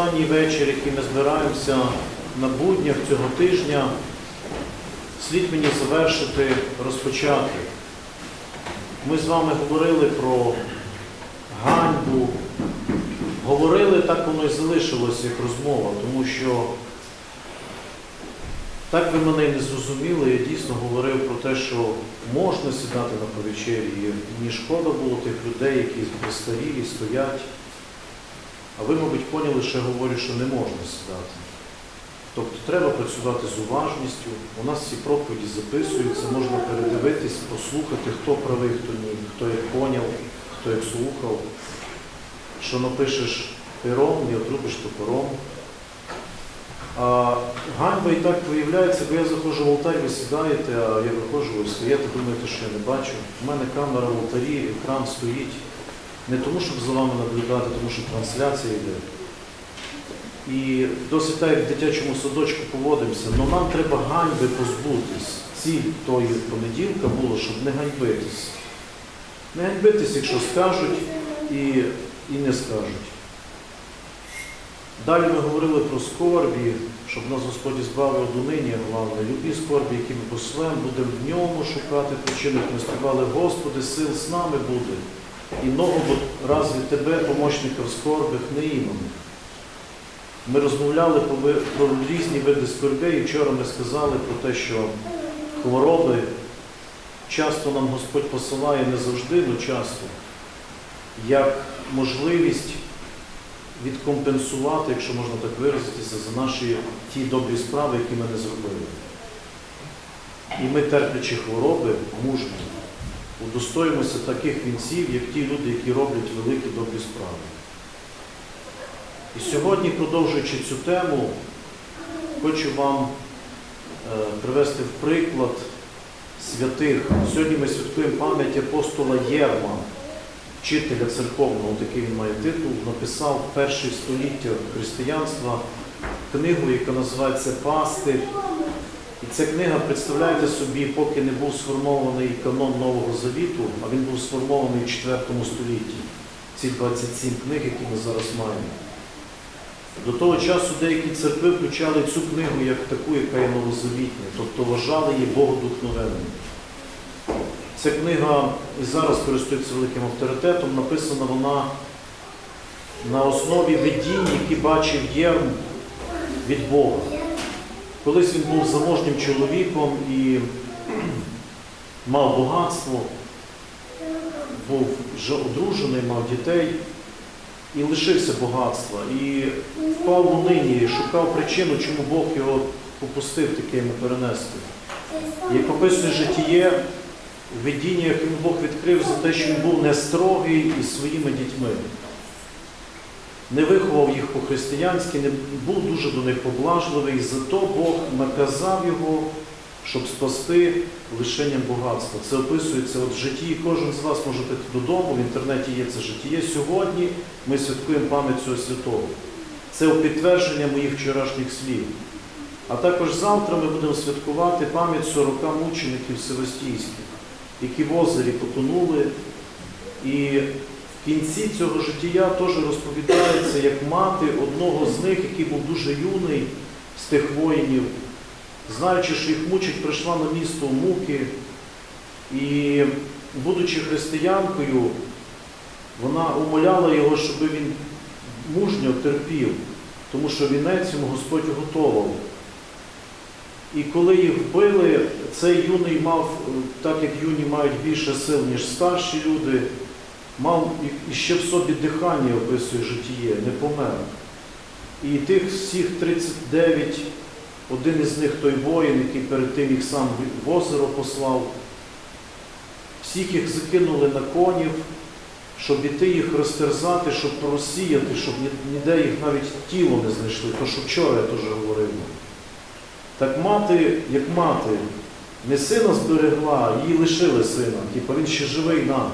Останній вечір, який ми збираємося на буднях цього тижня, слід мені завершити, розпочати. Ми з вами говорили про ганьбу, говорили, так воно і залишилося як розмова, тому що так ви мене і не зрозуміли, я дійсно говорив про те, що можна сідати на повечері, і мені шкода було тих людей, які престарілі, стоять. А ви, мабуть, поняли, що я говорю, що не можна сідати. Тобто треба працювати з уважністю. У нас всі проповіді записуються, можна передивитись, послухати, хто правий, хто ні, хто як поняв, хто як слухав. Що напишеш пером, не отрубиш топором. А ганьба і так виявляється, бо я заходжу в алтарь, ви сідаєте, а я виходжу, ви стоїте, думаєте, що я не бачу. У мене камера в алтарі, екран стоїть. Не тому, щоб за вами наблюдати, тому що трансляція йде. І досить так, як в дитячому садочку поводимося, але нам треба ганьби позбутись. Ціль тої понеділка було, щоб не ганьбитись. Не ганьбитись, якщо скажуть і, і не скажуть. Далі ми говорили про скорбі, щоб нас Господь збавив до нині, головне, любі скорбі, які ми послем, будемо в ньому шукати починок. Ми співали, Господи, сил з нами буде. І много разві тебе, помощника в скорбих, не іменно. Ми розмовляли про різні види скорбей, і вчора ми сказали про те, що хвороби часто нам Господь посилає не завжди, але часто, як можливість відкомпенсувати, якщо можна так виразитися, за наші ті добрі справи, які ми не зробили. І ми, терплячи хвороби, мужні, удостоїмося таких вінців, як ті люди, які роблять великі добрі справи. І сьогодні, продовжуючи цю тему, хочу вам е, привести в приклад святих. Сьогодні ми святкуємо пам'ять апостола Єрма, вчителя церковного, такий він має титул, написав в перші століття християнства книгу, яка називається Пастир. Ця книга, представляєте собі, поки не був сформований канон Нового Завіту, а він був сформований в 4 столітті. Ці 27 книг, які ми зараз маємо. До того часу деякі церкви включали цю книгу як таку, яка є новозавітня, тобто вважали її Богодухновенною. Ця книга і зараз користується великим авторитетом, написана вона на основі видінь, які бачив Єрм від Бога. Колись він був заможнім чоловіком і мав багатство, був вже одружений, мав дітей і лишився багатства. І впав в унині, і шукав причину, чому Бог його попустив такими перенести. Як описує житіє, в видіннях йому Бог відкрив за те, що він був не строгий із своїми дітьми. Не виховав їх по-християнськи, не був дуже до них поблажливий, зато Бог наказав його, щоб спасти лишенням багатства. Це описується от в житті. Кожен з вас може піти додому, в інтернеті є це житіє. Сьогодні ми святкуємо пам'ять цього святого. Це підтвердження моїх вчорашніх слів. А також завтра ми будемо святкувати пам'ять 40 мучеників Севастійських, які в озері потонули. І в кінці цього життя теж розповідається, як мати одного з них, який був дуже юний з тих воїнів, знаючи, що їх мучить, прийшла на місто муки. І, будучи християнкою, вона умоляла його, щоб він мужньо терпів, тому що вінець йому Господь готовав. І коли їх вбили, цей юний мав, так як юні мають більше сил, ніж старші люди, мав і- і в собі дихання описує житіє, не помер. І тих всіх 39, один із них той воїн, який перед тим їх сам в озеро послав, всіх їх закинули на конів, щоб іти їх розтерзати, щоб розсіяти, щоб ніде їх навіть тіло не знайшли. То, що вчора я теж говорив. Так мати, як мати, не сина зберегла, її лишили сина, типу він ще живий нам.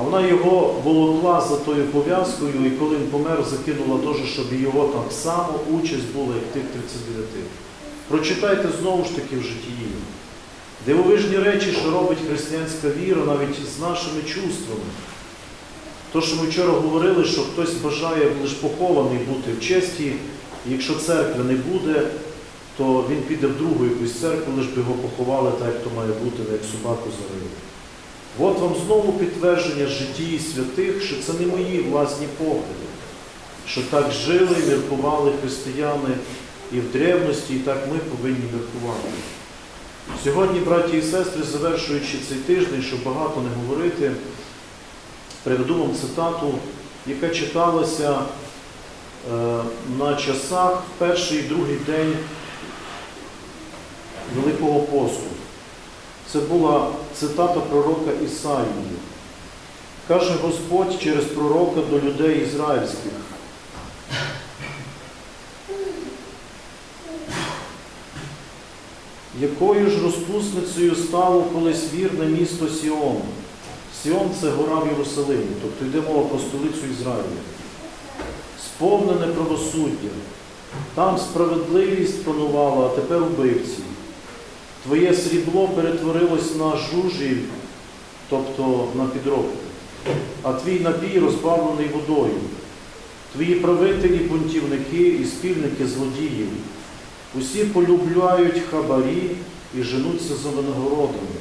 А вона його волокла за тою пов'язкою, і коли він помер, закинула теж, щоб його так само участь була, як тих 39. Прочитайте знову ж таки в житті. Дивовижні речі, що робить християнська віра навіть з нашими чувствами. То, що ми вчора говорили, що хтось бажає лише похований бути в честі, і якщо церкви не буде, то він піде в другу якусь церкву, лиш би його поховали так, як то має бути, як собаку зарили. От вам знову підтвердження житті святих, що це не мої власні погляди, що так жили, і міркували християни і в древності, і так ми повинні міркувати. Сьогодні, браті і сестри, завершуючи цей тиждень, щоб багато не говорити, приведу вам цитату, яка читалася е, на часах перший і другий день Великого посту. Це була цитата пророка Ісаїї. Каже Господь через пророка до людей ізраїльських. Якою ж розпусницею стало колись вірне місто Сіон? Сіон це гора в Єрусалимі, тобто йде мова про столицю Ізраїля. Сповнене правосуддя. Там справедливість панувала, а тепер убивці. Твоє срібло перетворилось на жужіль, тобто на підробку, а твій напій розбавлений водою. Твої правителі бунтівники і спільники злодіїв. Усі полюбляють хабарі і женуться за винагородами,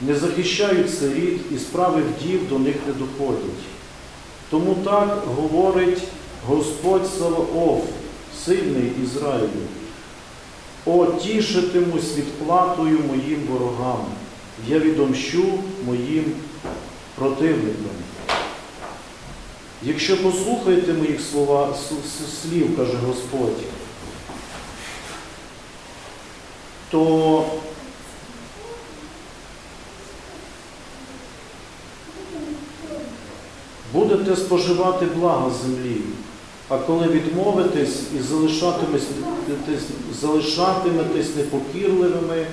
не захищають сиріт і справи вдів до них не доходять. Тому так говорить Господь Саваоф, сильний Ізраїлю. О, тішитимусь відплатою моїм ворогам, я відомщу моїм противникам. Якщо послухаєте моїх слова, слів, каже Господь, то будете споживати блага землі, а коли відмовитесь і залишатиметесь, непокірливими,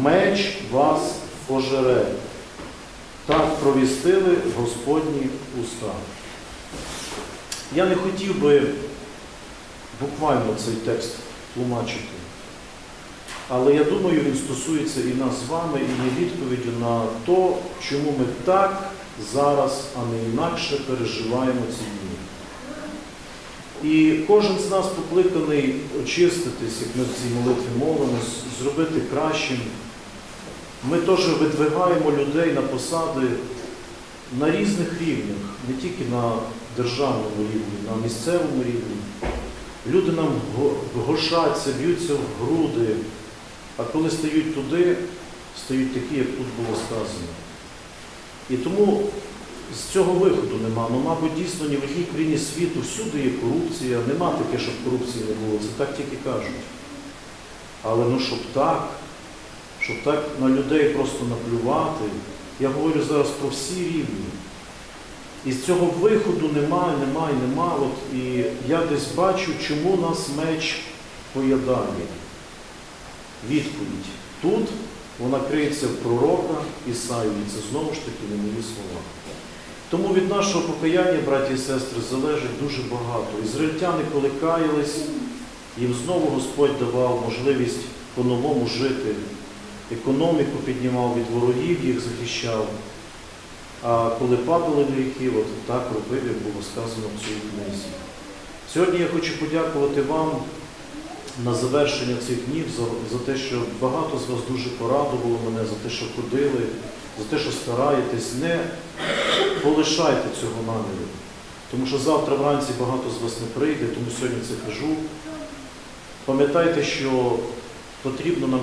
меч вас пожере. Так провістили Господні уста. Я не хотів би буквально цей текст тлумачити. Але я думаю, він стосується і нас з вами, і є відповіддю на те, чому ми так зараз, а не інакше переживаємо ці дні. І кожен з нас покликаний очиститись, як ми в цій молитві молимось, зробити кращим. Ми теж видвигаємо людей на посади на різних рівнях, не тільки на державному рівні, на місцевому рівні. Люди нам го- гошаться, б'ються в груди, а коли стають туди, стають такі, як тут було сказано. І тому з цього виходу нема. Ну, мабуть, дійсно ні в якій країні світу всюди є корупція, нема таке, щоб корупції не було. Це так тільки кажуть. Але ну щоб так, щоб так на людей просто наплювати, я говорю зараз про всі рівні. І з цього виходу немає, немає, нема. От, і я десь бачу, чому нас меч поядає. Відповідь. Тут вона криється в пророка Ісаї, і це знову ж таки не мої слова. Тому від нашого покаяння, браті і сестри, залежить дуже багато. Ізраїльтяни, коли каялись, їм знову Господь давав можливість по-новому жити, економіку піднімав від ворогів, їх захищав. А коли падали гріхи, от так робив, як було сказано в цій книзі. Сьогодні я хочу подякувати вам на завершення цих днів за, за те, що багато з вас дуже порадувало мене, за те, що ходили, за те, що стараєтесь. Не полишайте цього наміру. Тому що завтра вранці багато з вас не прийде, тому сьогодні це кажу. Пам'ятайте, що потрібно нам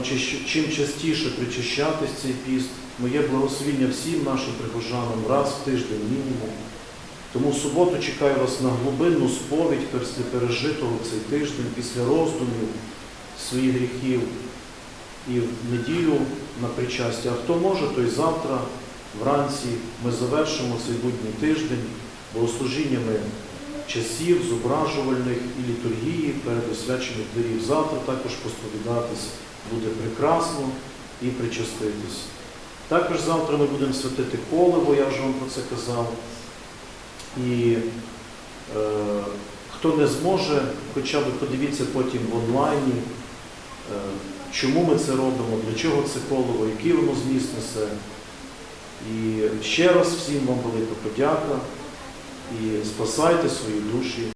чим частіше причащатись цей піст. Моє благословіння всім нашим прихожанам раз в тиждень мінімум. Тому в суботу чекаю вас на глибинну сповідь після пережитого цей тиждень, після роздумів своїх гріхів і в неділю на причастя. А хто може, той завтра, вранці, ми завершимо цей будній тиждень богослужіннями часів, зображувальних і літургії перед освячених дверів. Завтра також посповідатись буде прекрасно і причаститись. Також завтра ми будемо святити колево, я вже вам про це казав. І е, хто не зможе, хоча б подивіться потім в онлайні, е, чому ми це робимо, для чого це колево, який воно зміст несе. І ще раз всім вам велика подяка. і спасайте свої душі.